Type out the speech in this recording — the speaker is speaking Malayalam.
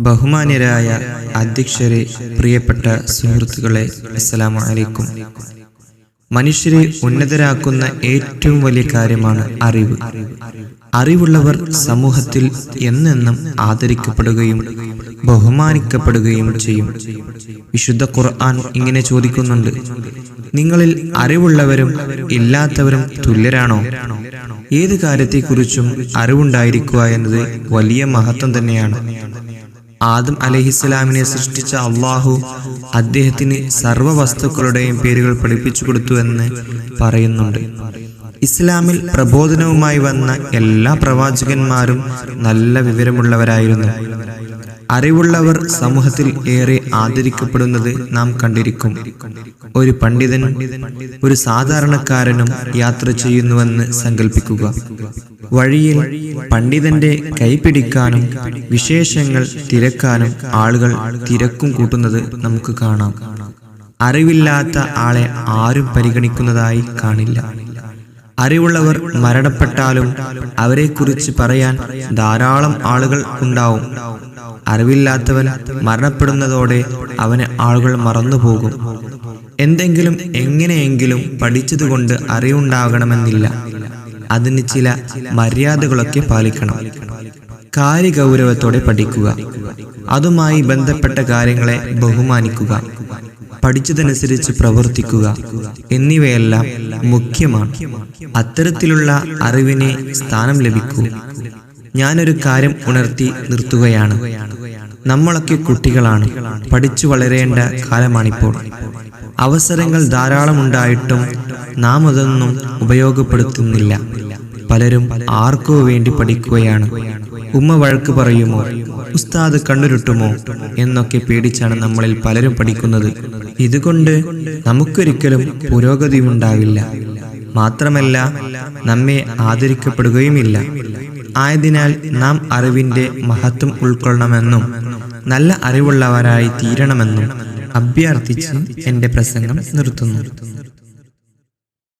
ബഹുമാന്യരായ അധ്യക്ഷരെ പ്രിയപ്പെട്ട സുഹൃത്തുക്കളെ അസ്സലാമു അലൈക്കും. മനുഷ്യരെ ഉന്നതരാക്കുന്ന ഏറ്റവും വലിയ കാര്യമാണ് അറിവ്. അറിവുള്ളവർ സമൂഹത്തിൽ എന്നെന്നും ആദരിക്കപ്പെടുകയും ബഹുമാനിക്കപ്പെടുകയും ചെയ്യും. വിശുദ്ധ ഖുർആൻ ഇങ്ങനെ ചോദിക്കുന്നുണ്ട്. നിങ്ങളിൽ അറിവുള്ളവരും ഇല്ലാത്തവരും തുല്യരാണോ? ഏത് കാര്യത്തെക്കുറിച്ചും അറിവുണ്ടായിരിക്കുക എന്നത് വലിയ മഹത്വം തന്നെയാണ്. ആദം അലഹിസ്സലാമിനെ സൃഷ്ടിച്ച അള്ളാഹു അദ്ദേഹത്തിന് സർവ വസ്തുക്കളുടെയും പേരുകൾ പഠിപ്പിച്ചു കൊടുത്തു എന്ന് പറയുന്നുണ്ട്. ഇസ്ലാമിൽ പ്രബോധനവുമായി വന്ന എല്ലാ പ്രവാചകന്മാരും നല്ല വിവരമുള്ളവരായിരുന്നു. അറിവുള്ളവർ സമൂഹത്തിൽ ഏറെ ആദരിക്കപ്പെടുന്നത് നാം കണ്ടിരിക്കും. ഒരു പണ്ഡിതൻ ഒരു സാധാരണക്കാരനും യാത്ര ചെയ്യുന്നുവെന്ന് സങ്കല്പിക്കുക വഴിയിൽ പണ്ഡിതന്റെ കൈപിടിക്കാനും വിശേഷങ്ങൾ തിരക്കാനും ആളുകൾ തിരക്കും കൂട്ടുന്നത് നമുക്ക് കാണാം. അറിവില്ലാത്ത ആളെ ആരും പരിഗണിക്കുന്നതായി കാണില്ല. അറിവുള്ളവർ മരണപ്പെട്ടാലും അവരെക്കുറിച്ച് പറയാൻ ധാരാളം ആളുകൾ ഉണ്ടാവും. അറിവില്ലാത്തവൻ മരണപ്പെടുന്നതോടെ അവനെ ആളുകൾ മറന്നുപോകും. എന്തെങ്കിലും എങ്ങനെയെങ്കിലും പഠിച്ചതുകൊണ്ട് അറിവുണ്ടാകണമെന്നില്ല. അതിന് ചില മര്യാദകളൊക്കെ പാലിക്കണം. കാര്യഗൗരവത്തോടെ പഠിക്കുക. അതുമായി ബന്ധപ്പെട്ട കാര്യങ്ങളെ ബഹുമാനിക്കുക. പഠിച്ചതനുസരിച്ച് പ്രവർത്തിക്കുക എന്നിവയെല്ലാം മുഖ്യമാണ്. അത്തരത്തിലുള്ള അറിവിനെ സ്ഥാനം ലഭിക്കൂ. ഞാനൊരു കാര്യം ഉണർത്തി നിർത്തുകയാണ്. നമ്മളൊക്കെ കുട്ടികളാണ്. പഠിച്ചു വളരേണ്ട കാലമാണിപ്പോൾ. അവസരങ്ങൾ ധാരാളം ഉണ്ടായിട്ടും നാം അതൊന്നും ഉപയോഗപ്പെടുത്തുന്നില്ല. പലരും ആർക്കോ വേണ്ടി പഠിക്കുകയാണ്. ഉമ്മ വഴക്ക് പറയുമോ? ഉസ്താദ് കണ്ണുരുട്ടുമോ? എന്നൊക്കെ പേടിച്ചാണ് നമ്മളിൽ പലരും പഠിക്കുന്നത്. ഇതുകൊണ്ട് നമുക്കൊരിക്കലും പുരോഗതിയുണ്ടാവില്ല മാത്രമല്ല നമ്മെ ആദരിക്കപ്പെടുകയുമില്ല. ആയതിനാൽ നാം അറിവിന്റെ മഹത്വം ഉൾക്കൊള്ളണമെന്നും നല്ല അറിവുള്ളവരായി തീരണമെന്നും അഭ്യർത്ഥിച്ച് എന്റെ പ്രസംഗം നിർത്തുന്നു.